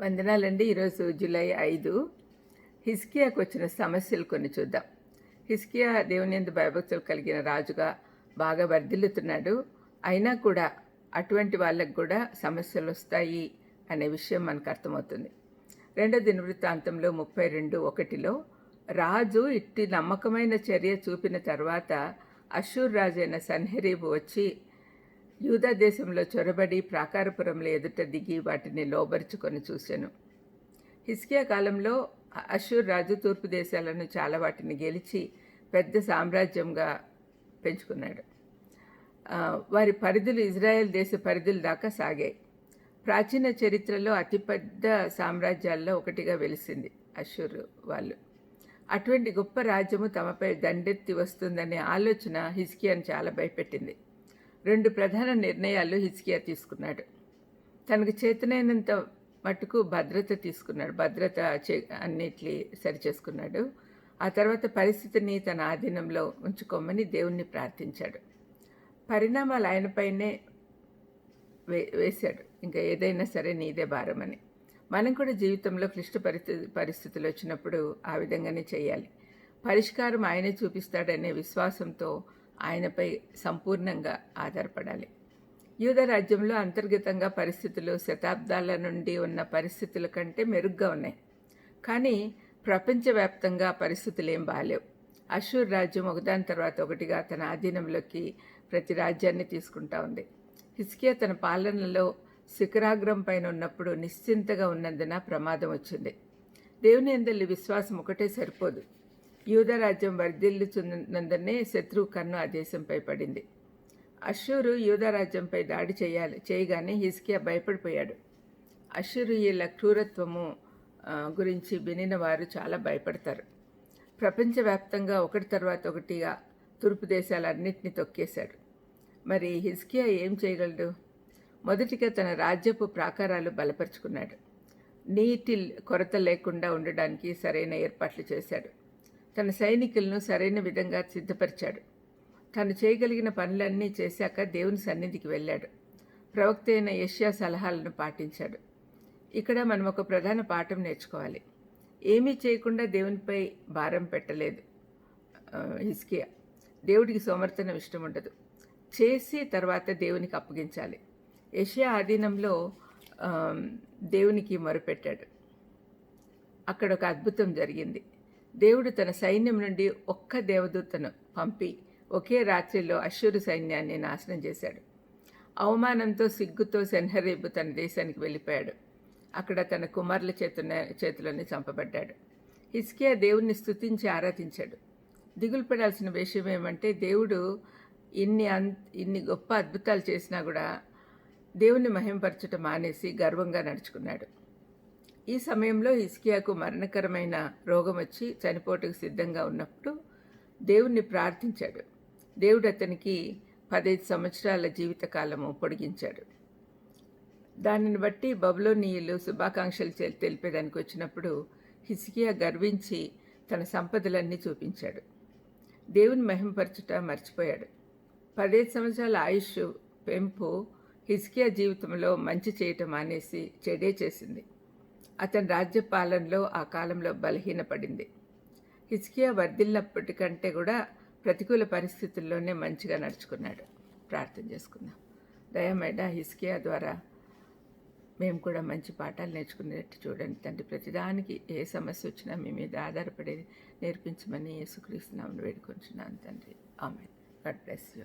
వందనాలండి. ఈరోజు జూలై ఐదు. హిస్కియాకు వచ్చిన సమస్యలు కొన్ని చూద్దాం. హిస్కియా దేవుని ఎందు భయభక్తులు కలిగిన రాజుగా బాగా వర్ధిల్లుతున్నాడు. అయినా కూడా అటువంటి వాళ్ళకు కూడా సమస్యలు వస్తాయి అనే విషయం మనకు అర్థమవుతుంది. రెండో దినవృత్తాంతంలో ముప్పై రెండు ఒకటిలో రాజు ఇట్టి నమ్మకమైన చర్య చూపిన తర్వాత అషూర్ రాజైన సన్హెరీబు వచ్చి యూదా దేశంలో చొరబడి ప్రాకారపురంలో ఎదుట దిగి వాటిని లోబరుచుకొని చూశాను. హిస్కియా కాలంలో అషూర్ రాజు తూర్పు దేశాలను చాలా వాటిని గెలిచి పెద్ద సామ్రాజ్యంగా పెంచుకున్నాడు. వారి పరిధులు ఇజ్రాయెల్ దేశ పరిధుల దాకా సాగాయి. ప్రాచీన చరిత్రలో అతిపెద్ద సామ్రాజ్యాల్లో ఒకటిగా వెలిసింది అషూర్ వాళ్ళు. అటువంటి గొప్ప రాజ్యము తమపై దండెత్తి వస్తుందనే ఆలోచన హిస్కియాను చాలా భయపెట్టింది. రెండు ప్రధాన నిర్ణయాలు హిజ్కియా తీసుకున్నాడు. తనకు చేతనైనంత మటుకు భద్రత తీసుకున్నాడు. భద్రత చే అన్నిటి సరిచేసుకున్నాడు. ఆ తర్వాత పరిస్థితిని తన ఆధీనంలో ఉంచుకోమని దేవుణ్ణి ప్రార్థించాడు. పరిణామాలు ఆయనపైనే వే వేశాడు. ఇంకా ఏదైనా సరే నీదే భారమని. మనం కూడా జీవితంలో క్లిష్ట పరిస్థితి పరిస్థితులు వచ్చినప్పుడు ఆ విధంగానే చేయాలి. పరిష్కారం ఆయనే చూపిస్తాడనే విశ్వాసంతో ఆయనపై సంపూర్ణంగా ఆధారపడాలి. యూద రాజ్యంలో అంతర్గతంగా పరిస్థితులు శతాబ్దాల నుండి ఉన్న పరిస్థితుల కంటే మెరుగ్గా ఉన్నాయి. కానీ ప్రపంచవ్యాప్తంగా పరిస్థితులు ఏం బాగాలేవు అషూర్ రాజ్యం ఒకదాని తర్వాత ఒకటిగా తన ఆధీనంలోకి ప్రతి రాజ్యాన్ని తీసుకుంటా ఉంది. హిస్కియా తన పాలనలో శిఖరాగ్రం పైన ఉన్నప్పుడు నిశ్చింతగా ఉన్నందున ప్రమాదం వచ్చింది. దేవుని అందరి విశ్వాసం ఒకటే సరిపోదు. యూదరాజ్యం వర్ధిల్లుచున్నందునే శత్రువు కన్ను ఆ దేశంపై పడింది. అశ్షూరు యూదరాజ్యంపై దాడి చేయాలి చేయగానే హిస్కియా భయపడిపోయాడు. అషూరియుల క్రూరత్వము గురించి వినిన వారు చాలా భయపడతారు. ప్రపంచవ్యాప్తంగా ఒకటి తర్వాత ఒకటిగా తూర్పు దేశాలన్నింటినీ తొక్కేశాడు. మరి హిజ్కియా ఏం చేయగలడు? మొదటిగా తన రాజ్యపు ప్రాకారాలు బలపరుచుకున్నాడు. నీటి కొరత లేకుండా ఉండడానికి సరైన ఏర్పాట్లు చేశాడు. తన సైనికులను సరైన విధంగా సిద్ధపరిచాడు. తను చేయగలిగిన పనులన్నీ చేశాక దేవుని సన్నిధికి వెళ్ళాడు. ప్రవక్త అయిన యష్యా సలహాలను పాటించాడు. ఇక్కడ మనం ఒక ప్రధాన పాఠం నేర్చుకోవాలి. ఏమీ చేయకుండా దేవునిపై భారం పెట్టలేదు హిస్కియా దేవుడికి సోమర్థనం ఇష్టం ఉండదు. చేసి తర్వాత దేవునికి అప్పగించాలి. యషియా ఆధీనంలో దేవునికి మొరపెట్టాడు. అక్కడ ఒక అద్భుతం జరిగింది. దేవుడు తన సైన్యం నుండి ఒక్క దేవదూతను పంపి ఒకే రాత్రిలో అశ్వరు సైన్యాన్ని నాశనం చేశాడు. అవమానంతో సిగ్గుతో సెన్హరీబు తన దేశానికి వెళ్ళిపోయాడు. అక్కడ తన కుమారుల చేతున చేతిలోనే చంపబడ్డాడు. హిస్కియా దేవుణ్ణి స్థుతించి ఆరాధించాడు. దిగులు పడాల్సిన విషయం ఏమంటే దేవుడు ఇన్ని అన్ ఇన్ని గొప్ప అద్భుతాలు చేసినా కూడా దేవుణ్ణి మహింపరచటం మానేసి గర్వంగా నడుచుకున్నాడు. ఈ సమయంలో హిస్కియాకు మరణకరమైన రోగం వచ్చి చనిపోటుకు సిద్ధంగా ఉన్నప్పుడు దేవుణ్ణి ప్రార్థించాడు. దేవుడు అతనికి పదహైదు సంవత్సరాల జీవితకాలము పొడిగించాడు. దానిని బట్టి బబులోనీయులు శుభాకాంక్షలు తెలిపేదానికి వచ్చినప్పుడు హిస్కియా గర్వించి తన సంపదలన్నీ చూపించాడు. దేవుని మహింపరచుట మర్చిపోయాడు. పదహైదు సంవత్సరాల ఆయుష్ పెంపు హిస్కియా జీవితంలో మంచి చేయటం మానేసి చెడే చేసింది. అతని రాజ్యపాలనలో ఆ కాలంలో బలహీనపడింది. హిస్కియా వర్ధిల్లినప్పటికంటే కూడా ప్రతికూల పరిస్థితుల్లోనే మంచిగా నడుచుకున్నాడు. ప్రార్థన చేసుకుందాం. దయమేడ హిస్కియా ద్వారా మేము కూడా మంచి పాఠాలు నేర్చుకునేటట్టు చూడండి. తండ్రి ప్రతిదానికి ఏ సమస్య వచ్చినా మీ మీద ఆధారపడేది నేర్పించమని యేసుక్రీస్తున్నామని వేడుకొంచున్నాను తండ్రి. ఆమె గడ్ బ్లెస్ యూ.